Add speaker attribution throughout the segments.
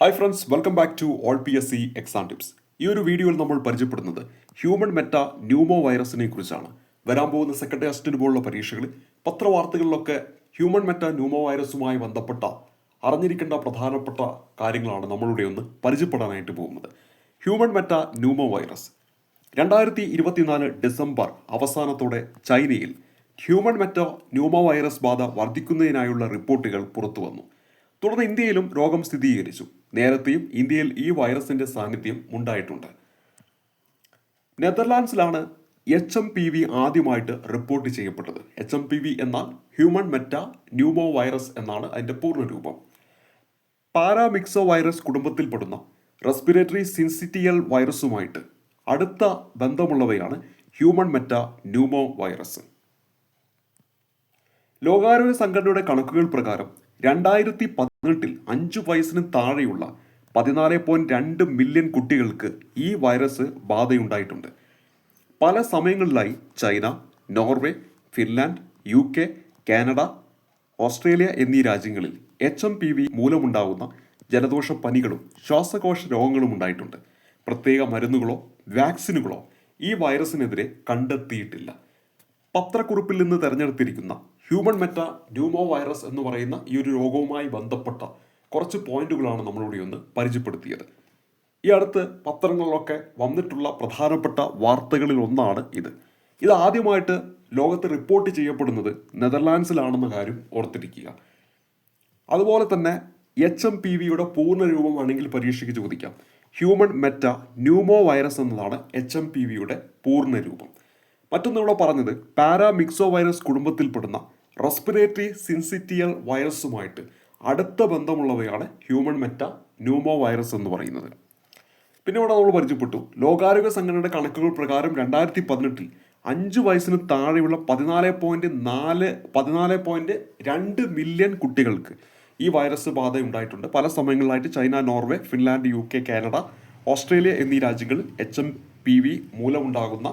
Speaker 1: Hi friends welcome back to all P S C exam tips ഈ ഒരു വീഡിയോയിൽ നമ്മൾ പരിചയപ്പെടുന്നത് ഹ്യൂമൻ മെറ്റ ന്യൂമോ വൈറസിനെ കുറിച്ചാണ്. വരാൻ പോകുന്ന സെക്രട്ടറി അസിസ്റ്റന്റ് പോലുള്ള പരീക്ഷകളിൽ പത്രവാർത്തകളിലൊക്കെ ഹ്യൂമൻ മെറ്റ ന്യൂമോ വൈറസുമായി ബന്ധപ്പെട്ട അറിഞ്ഞിരിക്കേണ്ട പ്രധാനപ്പെട്ട കാര്യങ്ങളാണ് നമ്മളുടെ ഒന്ന് പരിചയപ്പെടാനായിട്ട് പോകുന്നത്. ഹ്യൂമൻ മെറ്റ ന്യൂമോ വൈറസ് രണ്ടായിരത്തി ഇരുപത്തിനാല് ഡിസംബർ അവസാനത്തോടെ ചൈനയിൽ ഹ്യൂമൻ മെറ്റ ന്യൂമോ വൈറസ് ബാധ വർദ്ധിക്കുന്നതിനായുള്ള റിപ്പോർട്ടുകൾ പുറത്തു വന്നു തുടർന്ന് ഇന്ത്യയിലും രോഗം സ്ഥിരീകരിച്ചു. നേരത്തെയും ഇന്ത്യയിൽ ഈ വൈറസിന്റെ സാന്നിധ്യം ഉണ്ടായിട്ടുണ്ട്. നെതർലാൻഡ്സിലാണ് എച്ച് എം പി വി ആദ്യമായിട്ട് റിപ്പോർട്ട് ചെയ്യപ്പെട്ടത്. എച്ച് എം പി വി എന്നാൽ ഹ്യൂമൻ മെറ്റ ന്യൂമോ വൈറസ് എന്നാണ് അതിന്റെ പൂർണരൂപം. പാരാമിക്സോ വൈറസ് കുടുംബത്തിൽപ്പെടുന്ന റെസ്പിറേറ്ററി സിൻസിറ്റിയൽ വൈറസുമായിട്ട് അടുത്ത ബന്ധമുള്ളവയാണ് ഹ്യൂമൻ മെറ്റ ന്യൂമോ വൈറസ് ലോകാരോഗ്യ സംഘടനയുടെ കണക്കുകൾ പ്രകാരം രണ്ടായിരത്തി പതിനെട്ടിൽ അഞ്ചു വയസ്സിന് താഴെയുള്ള പതിനാല് പോയിന്റ് രണ്ട് മില്യൺ കുട്ടികൾക്ക് ഈ വൈറസ് ബാധയുണ്ടായിട്ടുണ്ട്. പല സമയങ്ങളിലായി China Norway Finland U K Canada Australia എന്നീ രാജ്യങ്ങളിൽ എച്ച് എം പി വി മൂലമുണ്ടാകുന്ന ജലദോഷ പനികളും ശ്വാസകോശ രോഗങ്ങളും ഉണ്ടായിട്ടുണ്ട്. പ്രത്യേക മരുന്നുകളോ വാക്സിനുകളോ ഈ വൈറസിനെതിരെ കണ്ടെത്തിയിട്ടില്ല. പത്രക്കുറിപ്പിൽ നിന്ന് തെരഞ്ഞെടുത്തിരിക്കുന്ന ഹ്യൂമൻ മെറ്റ ന്യൂമോ വൈറസ് എന്ന് പറയുന്ന ഈ ഒരു രോഗവുമായി ബന്ധപ്പെട്ട കുറച്ച് പോയിന്റുകളാണ് നമ്മളിവിടെ ഒന്ന് പരിചയപ്പെടുത്തിയത്. ഈ അടുത്ത് പത്രങ്ങളിലൊക്കെ വന്നിട്ടുള്ള പ്രധാനപ്പെട്ട വാർത്തകളിൽ ഒന്നാണ് ഇത്. ഇത് ആദ്യമായിട്ട് ലോകത്ത് റിപ്പോർട്ട് ചെയ്യപ്പെടുന്നത് നെതർലാൻഡ്സിലാണെന്ന കാര്യം ഓർത്തിരിക്കുക. അതുപോലെ തന്നെ എച്ച് എം പി വിയുടെ പൂർണ രൂപം വേണമെങ്കിൽ പരീക്ഷയ്ക്ക് ചോദിക്കാം. ഹ്യൂമൻ മെറ്റ ന്യൂമോ വൈറസ് എന്നതാണ് എച്ച് എം പി വിയുടെ പൂർണ രൂപം മറ്റൊന്നിവിടെ പറഞ്ഞത് പാരാമിക്സോ വൈറസ് കുടുംബത്തിൽപ്പെടുന്ന റെസ്പിറേറ്ററി സിൻസിറ്റിയൽ വൈറസുമായിട്ട് അടുത്ത ബന്ധമുള്ളവയാണ് ഹ്യൂമൻ മെറ്റ ന്യൂമോ വൈറസ് എന്ന് പറയുന്നത്. പിന്നെ ഇവിടെ നമ്മൾ പരിചയപ്പെട്ടു. ലോകാരോഗ്യ സംഘടനയുടെ കണക്കുകൾ പ്രകാരം രണ്ടായിരത്തി പതിനെട്ടിൽ അഞ്ച് വയസ്സിന് താഴെയുള്ള പതിനാല് പോയിന്റ് നാല് പതിനാല് പോയിന്റ് രണ്ട് മില്യൺ കുട്ടികൾക്ക് ഈ വൈറസ് ബാധ ഉണ്ടായിട്ടുണ്ട്. പല സമയങ്ങളിലായിട്ട് China Norway Finland U K Canada Australia എന്നീ രാജ്യങ്ങളിൽ എച്ച് എം പി വി മൂലമുണ്ടാകുന്ന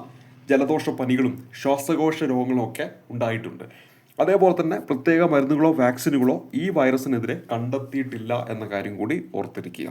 Speaker 1: ജലദോഷ പനികളും ശ്വാസകോശ രോഗങ്ങളും ഒക്കെ ഉണ്ടായിട്ടുണ്ട്. അതേപോലെ തന്നെ പ്രത്യേക മരുന്നുകളോ വാക്സിനുകളോ ഈ വൈറസിനെതിരെ കണ്ടെത്തിയിട്ടില്ല എന്ന കാര്യം കൂടി ഓർത്തിരിക്കുക.